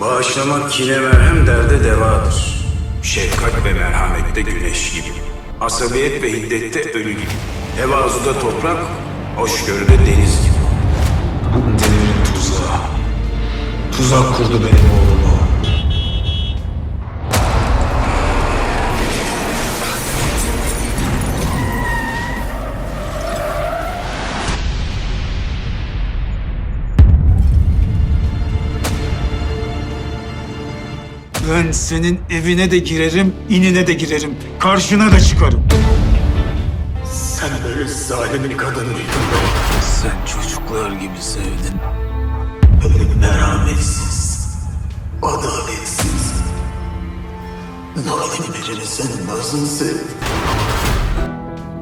Bağışlamak kine merhem derde devadır. Şefkat ve merhamette güneş gibi. Asabiyet ve hiddette ölü gibi. Tevazuda toprak, hoşgörüde deniz gibi. Demir'in tuzağı. Tuzak kurdu benim oğlumu. Ben senin evine de girerim, inine de girerim. Karşına da çıkarım. Sen böyle zalim bir kadın mıydın be? Sen çocuklar gibi sevdin. Böyle merhametsiz, adaletsiz. Nalim verir sen nasıl sevdin?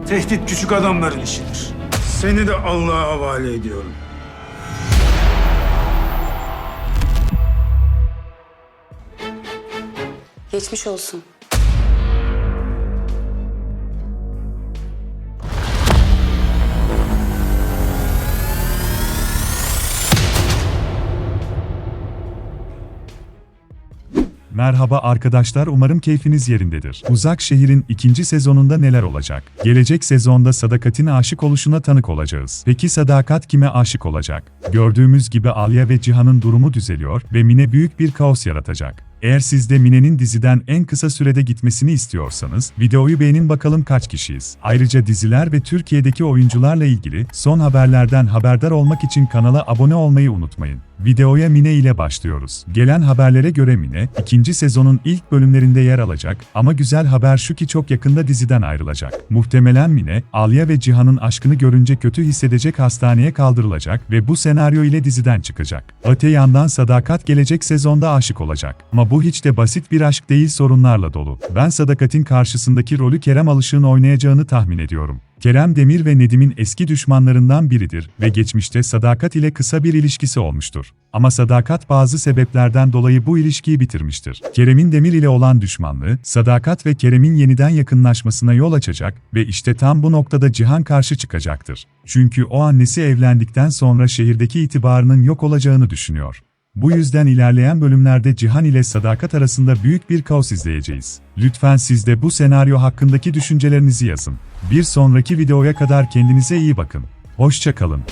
Tehdit küçük adamların işidir. Seni de Allah'a havale ediyorum. Geçmiş olsun. Merhaba arkadaşlar umarım keyfiniz yerindedir. Uzak Şehir'in ikinci sezonunda neler olacak? Gelecek sezonda Sadakat'in aşık oluşuna tanık olacağız. Peki Sadakat kime aşık olacak? Gördüğümüz gibi Alya ve Cihan'ın durumu düzeliyor ve Mine büyük bir kaos yaratacak. Eğer siz de Mine'nin diziden en kısa sürede gitmesini istiyorsanız, videoyu beğenin bakalım kaç kişiyiz. Ayrıca diziler ve Türkiye'deki oyuncularla ilgili son haberlerden haberdar olmak için kanala abone olmayı unutmayın. Videoya Mine ile başlıyoruz. Gelen haberlere göre Mine, ikinci sezonun ilk bölümlerinde yer alacak ama güzel haber şu ki çok yakında diziden ayrılacak. Muhtemelen Mine, Alya ve Cihan'ın aşkını görünce kötü hissedecek hastaneye kaldırılacak ve bu senaryo ile diziden çıkacak. Öte yandan Sadakat gelecek sezonda aşık olacak. Ama bu hiç de basit bir aşk değil sorunlarla dolu. Ben Sadakat'in karşısındaki rolü Kerem Alışık'ın oynayacağını tahmin ediyorum. Kerem Demir ve Nedim'in eski düşmanlarından biridir ve geçmişte Sadakat ile kısa bir ilişkisi olmuştur. Ama Sadakat bazı sebeplerden dolayı bu ilişkiyi bitirmiştir. Kerem'in Demir ile olan düşmanlığı, Sadakat ve Kerem'in yeniden yakınlaşmasına yol açacak ve işte tam bu noktada Cihan karşı çıkacaktır. Çünkü o annesi evlendikten sonra şehirdeki itibarının yok olacağını düşünüyor. Bu yüzden ilerleyen bölümlerde Cihan ile Sadakat arasında büyük bir kaos izleyeceğiz. Lütfen siz de bu senaryo hakkındaki düşüncelerinizi yazın. Bir sonraki videoya kadar kendinize iyi bakın. Hoşça kalın.